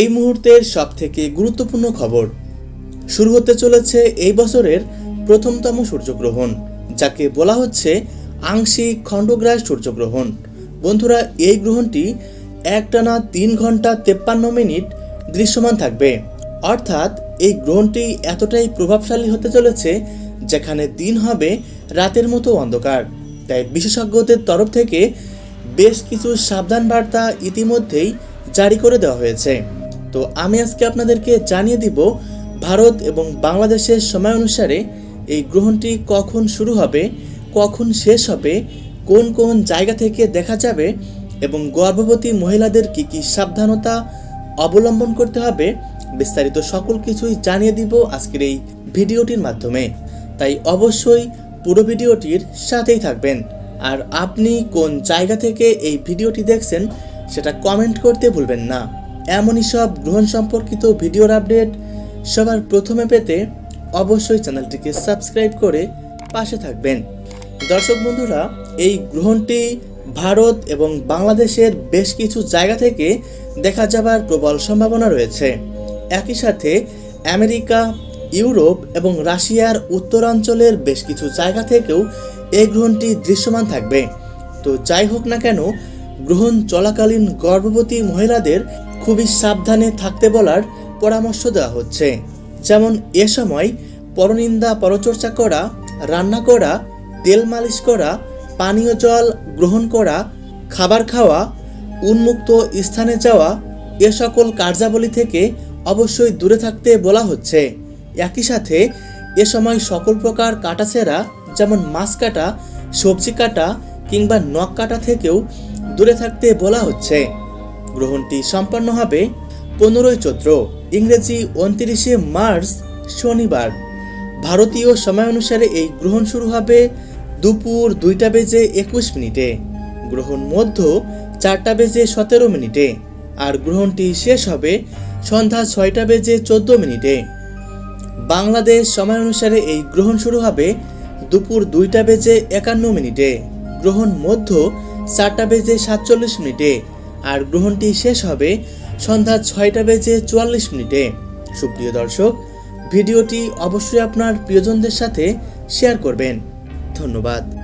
এই মুহূর্তের সব থেকে গুরুত্বপূর্ণ খবর। শুরু হতে চলেছে এই বছরের প্রথমতম সূর্যগ্রহণ, যাকে বলা হচ্ছে আংশিক খণ্ডগ্রাস সূর্যগ্রহণ। বন্ধুরা, এই গ্রহণটি একটানা তিন ঘণ্টা তেপ্পান্ন মিনিট দৃশ্যমান থাকবে। অর্থাৎ এই গ্রহণটি এতটাই প্রভাবশালী হতে চলেছে যেখানে দিন হবে রাতের মতো অন্ধকার। তাই বিশেষজ্ঞদের তরফ থেকে বেশ কিছু সাবধান বার্তা ইতিমধ্যেই জারি করে দেওয়া হয়েছে। তো আমি আজকে আপনাদেরকে জানিয়ে দিব ভারত এবং বাংলাদেশের সময় অনুসারে এই গ্রহণটি কখন শুরু হবে, কখন শেষ হবে, কোন কোন জায়গা থেকে দেখা যাবে এবং গর্ভবতী মহিলাদের কি কি সাবধানতা অবলম্বন করতে হবে বিস্তারিত সকল কিছুই জানিয়ে দিব আজকের এই ভিডিওটির মাধ্যমে। তাই অবশ্যই পুরো ভিডিওটির সাথেই থাকবেন। আর আপনি কোন জায়গা থেকে এই ভিডিওটি দেখছেন সেটা কমেন্ট করতে ভুলবেন না। এমনই সব গ্রহণ সম্পর্কিত ভিডিওর আপডেট সবার প্রথমে পেতে অবশ্যই চ্যানেলটিকে সাবস্ক্রাইব করে পাশে থাকবেন। দর্শক বন্ধুরা, এই গ্রহণটি ভারত এবং বাংলাদেশের বেশ কিছু জায়গা থেকে দেখা যাবার প্রবল সম্ভাবনা রয়েছে। একই সাথে আমেরিকা, ইউরোপ এবং রাশিয়ার উত্তরাঞ্চলের বেশ কিছু জায়গা থেকেও এই গ্রহণটি দৃশ্যমান থাকবে। তো যাই হোক না কেন, গ্রহণ চলাকালীন গর্ভবতী মহিলাদের খুবই সাবধানে থাকতে বলার পরামর্শ দেওয়া হচ্ছে। যেমন এ সময় পরনিন্দা পরচর্চা করা, রান্না করা, তেল মালিশ করা, পানীয় জল গ্রহণ করা, খাবার খাওয়া, উন্মুক্ত স্থানে যাওয়া, এ সকল কার্যাবলী থেকে অবশ্যই দূরে থাকতে বলা হচ্ছে। একই সাথে এ সময় সকল প্রকার কাটাছেঁড়া, যেমন মাছ কাটা, সবজি কাটা কিংবা নখ কাটা থেকেও দূরে থাকতে বলা হচ্ছে। গ্রহণটি সম্পন্ন হবে পনেরোই চৈত্র, ইংরেজি উনত্রিশে মার্চ, শনিবার। ভারতীয় সময় অনুসারে এই গ্রহণ শুরু হবে দুপুর দুইটা বেজে একুশ মিনিটে। গ্রহণ মধ্য চারটা বেজে সতেরো মিনিটে আর গ্রহণটি শেষ হবে সন্ধ্যা ছয়টা বেজে চোদ্দ মিনিটে। বাংলাদেশ সময় অনুসারে এই গ্রহণ শুরু হবে দুপুর দুইটা বেজে একান্ন মিনিটে। গ্রহণ মধ্য চারটা বেজে সাতচল্লিশ মিনিটে আর গ্রহণটি শেষ হবে সন্ধ্যা ছয়টা বেজে চুয়াল্লিশ মিনিটে। সুপ্রিয় দর্শক, ভিডিওটি অবশ্যই আপনার প্রিয়জনদের সাথে শেয়ার করবেন। ধন্যবাদ।